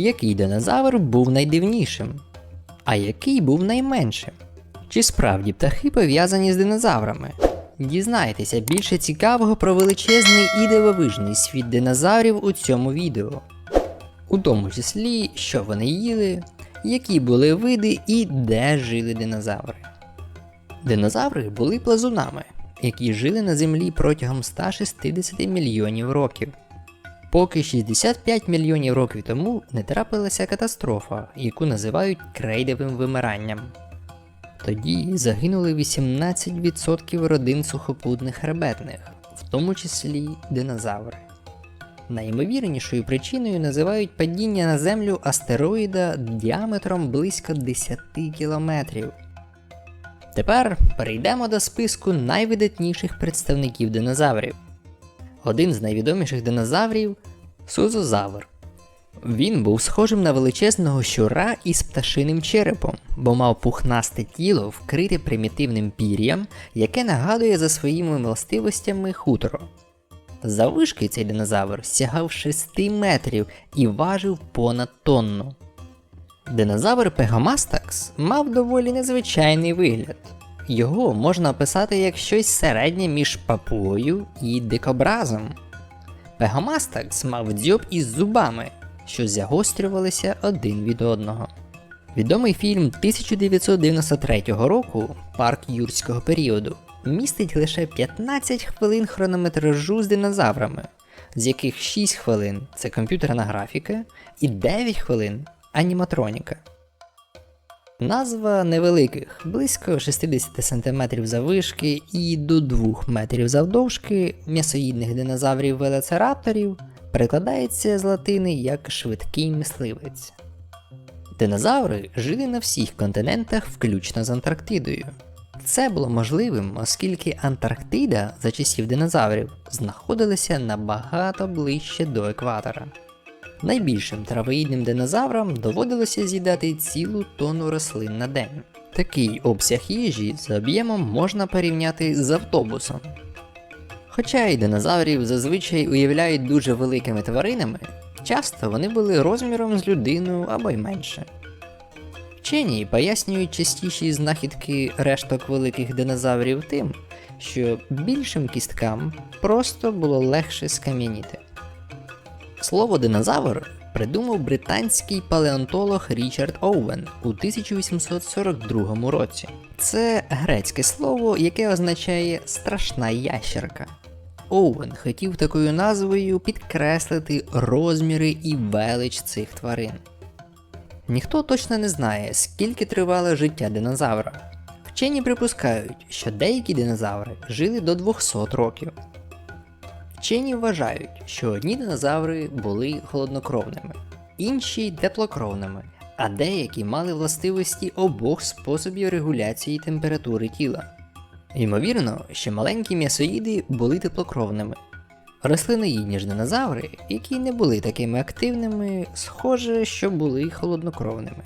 Який динозавр був найдивнішим? А який був найменшим? Чи справді птахи пов'язані з динозаврами? Дізнайтеся більше цікавого про величезний і дивовижний світ динозаврів у цьому відео. У тому числі, що вони їли, які були види і де жили динозаври. Динозаври були плазунами, які жили на землі протягом 160 мільйонів років. Поки 65 мільйонів років тому не трапилася катастрофа, яку називають крейдовим вимиранням. Тоді загинули 18% родин сухопутних хребетних, в тому числі динозаври. Найімовірнішою причиною називають падіння на землю астероїда діаметром близько 10 кілометрів. Тепер перейдемо до списку найвидатніших представників динозаврів. Один з найвідоміших динозаврів Сузозавр. Він був схожим на величезного щура із пташиним черепом, бо мав пухнасте тіло, вкрите примітивним пір'ям, яке нагадує за своїми властивостями хутро. Заввишки цей динозавр сягав 6 метрів і важив понад тонну. Динозавр Пегомастакс мав доволі незвичайний вигляд. Його можна описати як щось середнє між папугою і дикобразом. Пегомастакс мав дзьоб із зубами, що загострювалися один від одного. Відомий фільм 1993 року Парк юрського періоду містить лише 15 хвилин хронометражу з динозаврами, з яких 6 хвилин це комп'ютерна графіка і 9 хвилин аніматроніка. Назва невеликих, близько 60 см заввишки і до 2 метрів завдовжки м'ясоїдних динозаврів велоцирапторів перекладається з латини як швидкий мисливець. Динозаври жили на всіх континентах, включно з Антарктидою. Це було можливим, оскільки Антарктида за часів динозаврів знаходилася набагато ближче до екватора. Найбільшим травоїдним динозаврам доводилося з'їдати цілу тонну рослин на день. Такий обсяг їжі за об'ємом можна порівняти з автобусом. Хоча і динозаврів зазвичай уявляють дуже великими тваринами, часто вони були розміром з людину або й менше. Вчені пояснюють частіші знахідки решток великих динозаврів тим, що більшим кісткам просто було легше скам'яніти. Слово динозавр придумав британський палеонтолог Річард Оуен у 1842 році. Це грецьке слово, яке означає страшна ящерка. Оуен хотів такою назвою підкреслити розміри і велич цих тварин. Ніхто точно не знає, скільки тривало життя динозавра. Вчені припускають, що деякі динозаври жили до 200 років. Вчені вважають, що одні динозаври були холоднокровними, інші теплокровними, а деякі мали властивості обох способів регуляції температури тіла. Ймовірно, що маленькі м'ясоїди були теплокровними. Рослиноїдні ж динозаври, які не були такими активними, схоже, що були холоднокровними.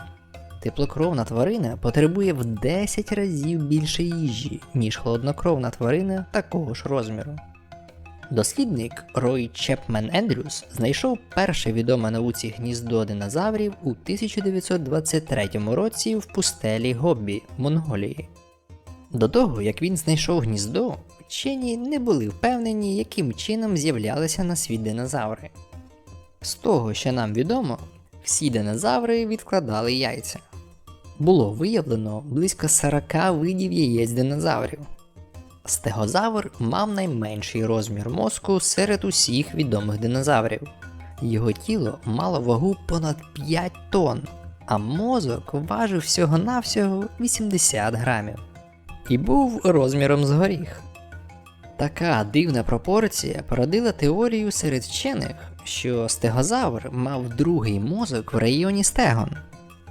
Теплокровна тварина потребує в 10 разів більше їжі, ніж холоднокровна тварина такого ж розміру. Дослідник Рой Чепмен Ендрюс знайшов перше відоме науці гніздо динозаврів у 1923 році в пустелі Гоббі, Монголії. До того, як він знайшов гніздо, вчені не були впевнені, яким чином з'являлися на світ динозаври. З того, що нам відомо, всі динозаври відкладали яйця. Було виявлено близько 40 видів яєць динозаврів. Стегозавр мав найменший розмір мозку серед усіх відомих динозаврів. Його тіло мало вагу понад 5 тонн, а мозок важив всього-навсього 80 грамів і був розміром з горіх. Така дивна пропорція породила теорію серед вчених, що стегозавр мав другий мозок в районі стегон.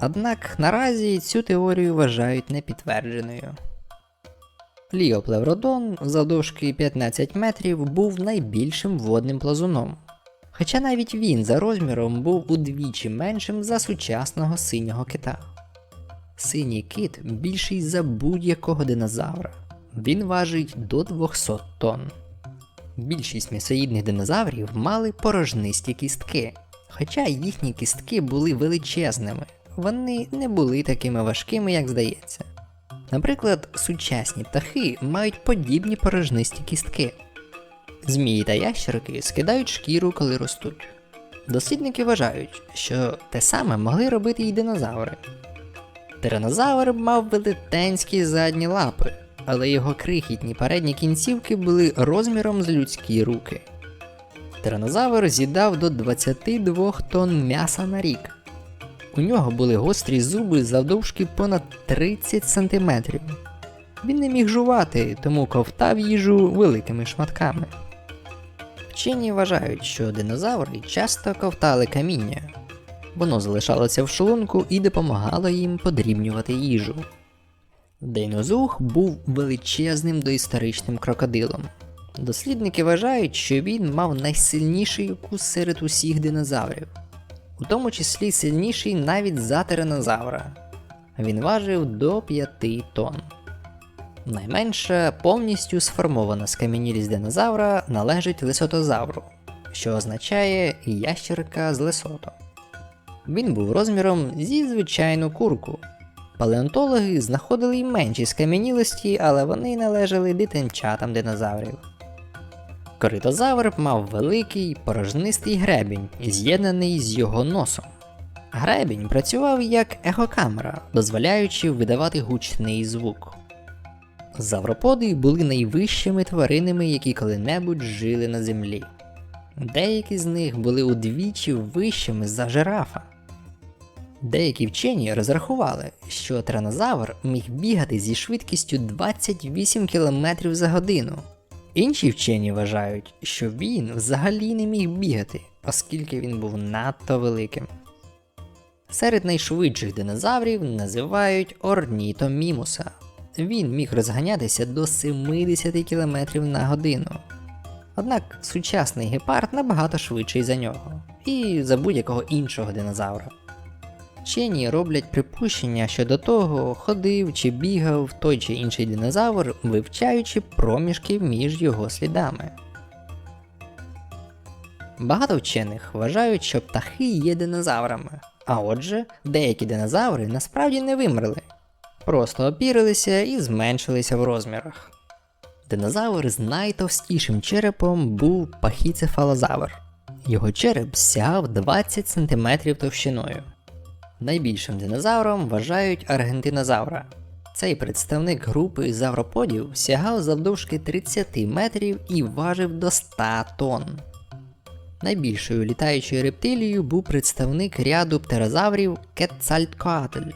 Однак наразі цю теорію вважають непідтвердженою. Ліоплевродон завдовжки 15 метрів був найбільшим водним плазуном. Хоча навіть він за розміром був удвічі меншим за сучасного синього кита. Синій кит більший за будь-якого динозавра. Він важить до 200 тонн. Більшість м'ясоїдних динозаврів мали порожнисті кістки, Хоча їхні кістки були величезними, вони не були такими важкими, як здається. Наприклад, сучасні птахи мають подібні порожнисті кістки. Змії та ящерки скидають шкіру, коли ростуть. Дослідники вважають, що те саме могли робити й динозаври. Тиранозавр мав велетенські задні лапи, але його крихітні передні кінцівки були розміром з людські руки. Тиранозавр з'їдав до 22 тонн м'яса на рік. У нього були гострі зуби завдовжки понад 30 см. Він не міг жувати, тому ковтав їжу великими шматками. Вчені вважають, що динозаври часто ковтали каміння. Воно залишалося в шлунку і допомагало їм подрібнювати їжу. Дейнозух був величезним доісторичним крокодилом. Дослідники вважають, що він мав найсильніший укус серед усіх динозаврів, у тому числі сильніший навіть за тиранозавра. Він важив до 5 тонн. Найменша повністю сформована скам'янілість динозавра належить лисотозавру, що означає ящерка з лисото. Він був розміром зі звичайну курку. Палеонтологи знаходили й менші скам'янілості, але вони належали дитинчатам динозаврів. Коритозавр мав великий порожнистий гребінь, з'єднаний з його носом. Гребінь працював як ехокамера, дозволяючи видавати гучний звук. Завроподи були найвищими тваринами, які коли-небудь жили на землі. Деякі з них були удвічі вищими за жирафа. Деякі вчені розрахували, що тиранозавр міг бігати зі швидкістю 28 км за годину. Інші вчені вважають, що він взагалі не міг бігати, оскільки він був надто великим. Серед найшвидших динозаврів називають орнітомімуса. Він міг розганятися до 70 км на годину. Однак сучасний гепард набагато швидший за нього і за будь-якого іншого динозавра. Вчені роблять припущення, що до того ходив чи бігав той чи інший динозавр, вивчаючи проміжки між його слідами. Багато вчених вважають, що птахи є динозаврами, а отже, деякі динозаври насправді не вимерли, просто опірилися і зменшилися в розмірах. Динозавр з найтовстішим черепом був пахіцефалозавр. Його череп сягав 20 см товщиною. Найбільшим динозавром вважають аргентинозавра. Цей представник групи завроподів сягав завдовжки 30 метрів і важив до 100 тонн. Найбільшою літаючою рептилією був представник ряду птерозаврів Quetzalcoatl.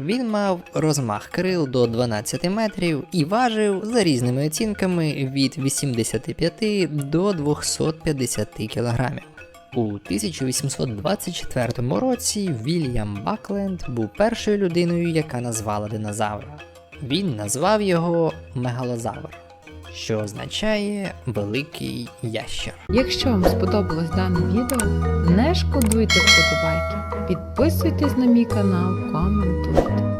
Він мав розмах крил до 12 метрів і важив за різними оцінками від 85 до 250 кілограмів. У 1824 році Вільям Бакленд був першою людиною, яка назвала динозавра. Він назвав його мегалозавр, що означає великий ящер. Якщо вам сподобалось дане відео, не шкодуйте вподобайки. Підписуйтесь на мій канал, коментуйте.